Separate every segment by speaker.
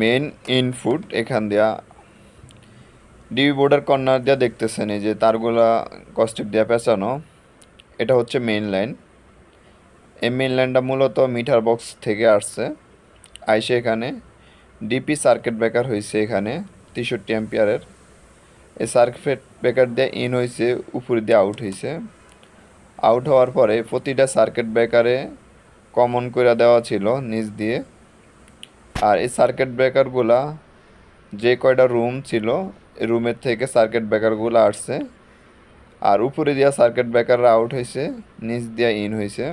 Speaker 1: Main input এখান দিয়া DB বোর্ডের কর্নার দিয়া দেখতেছেন, এই যে তারগুলা কস্টিপ দিয়া পেঁচানো, এটা হচ্ছে মেইন লাইন এই মেইন লাইনটা মূলত মিটার বক্স থেকে আসছে। আইসে এখানে ডিপি সার্কিট ব্রেকার হয়েছে এখানে, তেষট্টি অ্যাম্পিয়ারের এই সার্কিট ব্রেকার দিয়ে ইন হয়েছে উপর দিয়ে আউট হয়েছে আউট হওয়ার পরে প্রতিটা সার্কিট ব্রেকারে কমন করে দেওয়া ছিল নিচ দিয়ে। আর এই সার্কিট ব্রেকারগুলা যে কয়টা রুম ছিল রুমের থেকে সার্কিট ব্রেকারগুলো আসছে। আর উপরে দিয়া সার্কিট ব্রেকাররা আউট হয়েছে নিচ দিয়া ইন হয়েছে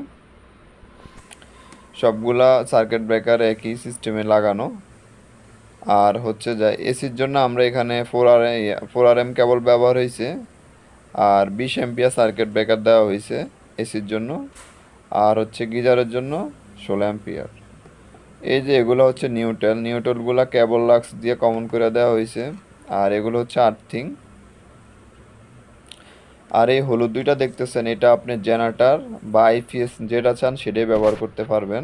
Speaker 1: সবগুলা সার্কিট ব্রেকার একই সিস্টেমে লাগানো। আর হচ্ছে যে এসির জন্য আমরা এখানে four R four R M cable ব্যবহার হয়েছে আর বিশ এমপিয়ার সার্কিট ব্রেকার দেওয়া হয়েছে এসির জন্য। আর হচ্ছে গিজারের জন্য ষোলো অ্যাম্পিয়ার এই যে এগুলো হচ্ছে নিউটেল নিউটেলগুলো কেবল লাক্স দিয়ে কমন করে দেওয়া হয়েছে। আর এগুলো হচ্ছে আর্থিং। আর এই হলুদ দুইটা দেখতেছেন, এটা আপনি জেনারেটার বা আইপিএস যেটা চান সেটাই ব্যবহার করতে পারবেন।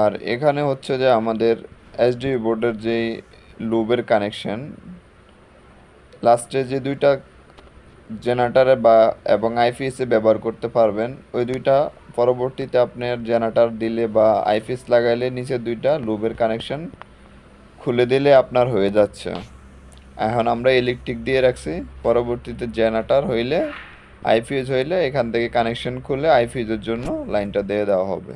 Speaker 1: আর এখানে হচ্ছে যে আমাদের এসডিবি বোর্ডের যেই লুবের কানেকশন, লাস্টে যে দুইটা জেনারেটারে বা এবং আইপিএসে ব্যবহার করতে পারবেন, ওই দুইটা পরবর্তীতে আপনার জেনারেটার দিলে বা আইপিএস লাগাইলে নিচে দুইটা লুবের কানেকশন খুলে দিলে আপনার হয়ে যাচ্ছে। এখন আমরা ইলেকট্রিক দিয়ে রাখছি। পরবর্তীতে জেনারেটার হইলে, আইপিএস হইলে এখান থেকে কানেকশন খুলে আইফিউজের জন্য লাইনটা দিয়ে দেওয়া হবে।